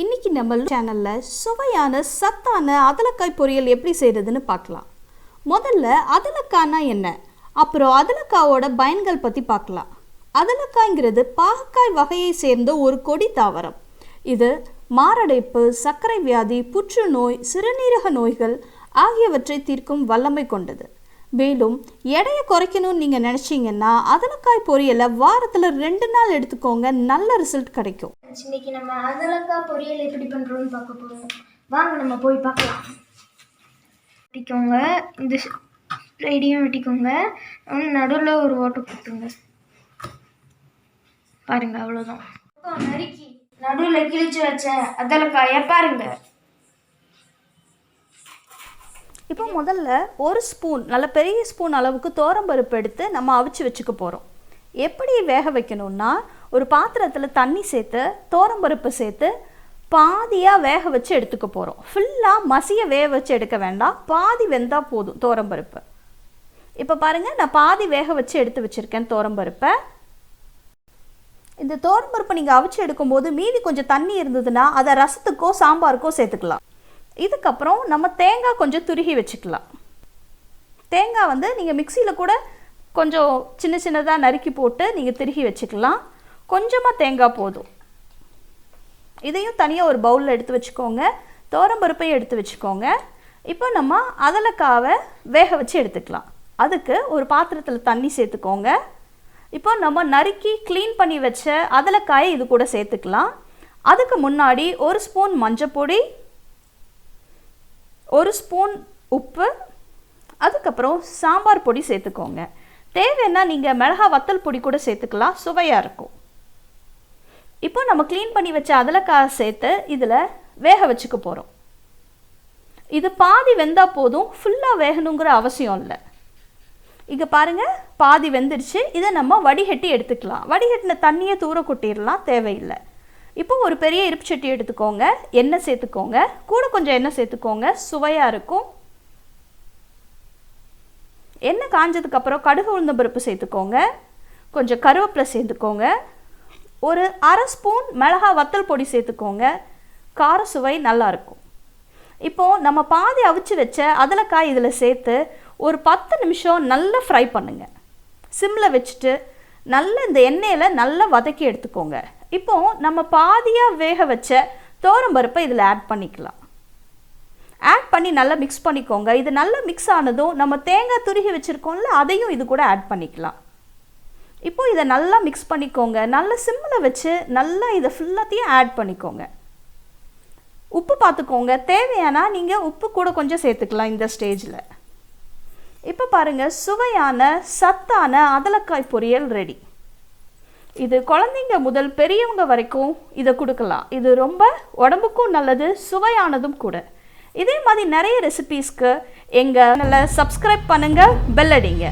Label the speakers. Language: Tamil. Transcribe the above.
Speaker 1: இன்னைக்கு நம்ம சேனலில் சுவையான சத்தான அதலக்காய் பொரியல் எப்படி செய்கிறதுன்னு பார்க்கலாம். முதல்ல அதலக்காய்னா என்ன? அப்புறம் அதலக்காவோட பயன்கள் பற்றி பார்க்கலாம். அதலக்காய்ங்கிறது பாகக்காய் வகையை சேர்ந்த ஒரு கொடி தாவரம். இது மாரடைப்பு சர்க்கரை வியாதி புற்றுநோய் சிறுநீரக நோய்கள் ஆகியவற்றை தீர்க்கும் வல்லமை கொண்டது. மேலும் எடையை குறைக்கணும்னு நீங்கள் நினச்சிங்கன்னா அதலக்காய் பொரியலை வாரத்தில் ரெண்டு நாள் எடுத்துக்கோங்க நல்ல ரிசல்ட் கிடைக்கும்.
Speaker 2: இன்னைக்கு நம்ம அதலக்காய் பொரியல் எப்படி பண்ணுறோம்னு பார்க்க போகிறோம் வாங்க நம்ம போய் பார்க்கலாம். வெட்டிக்கோங்க. இந்த சைடையும் வெட்டிக்கோங்க. நடுவில் ஒரு ஓட்டை கொடுத்துங்க பாருங்க அவ்வளோதான் நறுக்கி நடுவில் கிழிச்சு வச்ச அதலக்காயை பாருங்க.
Speaker 1: இப்போ முதல்ல ஒரு ஸ்பூன் நல்ல பெரிய ஸ்பூன் அளவுக்கு தோரம்பருப்பு எடுத்து நம்ம அவிச்சு வச்சுக்க போகிறோம் எப்படி வேக வைக்கணும்னா ஒரு பாத்திரத்தில் தண்ணி சேர்த்து தோரம்பருப்பு சேர்த்து பாதியாக வேக வச்சு எடுத்துக்க போகிறோம் ஃபுல்லாக மசிய வேக வச்சு எடுக்க வேண்டாம். பாதி வெந்தால் போதும் தோரம்பருப்பு இப்போ பாருங்கள் நான் பாதி வேக வச்சு எடுத்து வச்சுருக்கேன் தோரம்பருப்பை இந்த தோரம்பருப்பை நீங்கள் அவிச்சு எடுக்கும்போது மீதி கொஞ்சம் தண்ணி இருந்ததுன்னா அதை ரசத்துக்கோ சாம்பாருக்கோ சேர்த்துக்கலாம். இதுக்கப்புறம் நம்ம தேங்காய் கொஞ்சம் துருகி வச்சுக்கலாம். தேங்காய் வந்து நீங்கள் மிக்சியில் கூட கொஞ்சம் சின்ன சின்னதாக நறுக்கி போட்டு நீங்கள் திருகி வச்சுக்கலாம். கொஞ்சமாக தேங்காய் போதும். இதையும் தனியாக ஒரு பவுலில் எடுத்து வச்சுக்கோங்க. தோரம்பருப்பையும் எடுத்து வச்சுக்கோங்க. இப்போ நம்ம அதலக்காவை வேக வச்சு எடுத்துக்கலாம். அதுக்கு ஒரு பாத்திரத்தில் தண்ணி சேர்த்துக்கோங்க. இப்போ நம்ம நறுக்கி க்ளீன் பண்ணி வச்ச அதலக்காயை இது கூட சேர்த்துக்கலாம். அதுக்கு முன்னாடி ஒரு ஸ்பூன் மஞ்சப்பொடி ஒரு ஸ்பூன் உப்பு அதுக்கப்புறம் சாம்பார் பொடி சேர்த்துக்கோங்க. தேவைன்னா நீங்கள் மிளகா வத்தல் பொடி கூட சேர்த்துக்கலாம். சுவையாக இருக்கும். இப்போ நம்ம க்ளீன் பண்ணி வச்ச அதலக்காய் சேர்த்து இதில் வேக வச்சுக்க போகிறோம் இது பாதி வெந்தால் போதும் ஃபுல்லாக வேகணுங்கிற அவசியம் இல்லை. இங்கே பாருங்கள் பாதி வெந்துருச்சு இதை நம்ம வடிகட்டி எடுத்துக்கலாம். வடிகட்டின தண்ணியை தூர கொட்டிடலாம் தேவையில்லை. இப்போ ஒரு பெரிய இருப்பு சட்டி எடுத்துக்கோங்க எண்ணெய் சேர்த்துக்கோங்க. கூட கொஞ்சம் எண்ணெய் சேர்த்துக்கோங்க சுவையாக இருக்கும். எண்ணெய் காஞ்சதுக்கப்புறம் கடுகு உளுந்த பருப்பு சேர்த்துக்கோங்க. கொஞ்சம் கருவேப்பிலை சேர்த்துக்கோங்க. ஒரு அரை ஸ்பூன் மிளகா வத்தல் பொடி சேர்த்துக்கோங்க. கார சுவை நல்லாயிருக்கும் இப்போது நம்ம பாதி அவிச்சு வச்ச அதலக்காய் இதில் சேர்த்து ஒரு பத்து நிமிஷம் நல்லா ஃப்ரை பண்ணுங்கள் சிம்மில் வச்சுட்டு நல்ல இந்த எண்ணெயில் நல்லா வதக்கி எடுத்துக்கோங்க. இப்போது நம்ம பாதியாக வேக வச்ச தோரம்பருப்பை இதில் ஆட் பண்ணிக்கலாம். ஆட் பண்ணி நல்லா மிக்ஸ் பண்ணிக்கோங்க. இது நல்லா மிக்ஸ் ஆனதும் நம்ம தேங்காய் துருகி வச்சுருக்கோம்ல அதையும் இது கூட ஆட் பண்ணிக்கலாம். இப்போ இதை நல்லா மிக்ஸ் பண்ணிக்கோங்க. நல்ல சிம்மில் வச்சு நல்லா இதை ஃபுல்லாத்தையும் ஆட் பண்ணிக்கோங்க. உப்பு பார்த்துக்கோங்க. தேவையானா நீங்கள் உப்பு கூட கொஞ்சம் சேர்த்துக்கலாம் இந்த ஸ்டேஜில் இப்போ பாருங்கள் சுவையான சத்தான அதலக்காய் பொரியல் ரெடி இது குழந்தைங்க முதல் பெரியவங்க வரைக்கும் இதை கொடுக்கலாம். இது ரொம்ப உடம்புக்கும் நல்லது சுவையானதும் கூட. இதே மாதிரி நிறைய ரெசிபீஸ்க்கு எங்கள் நல்ல சப்ஸ்கிரைப் பண்ணுங்கள் பெல் அடிங்க.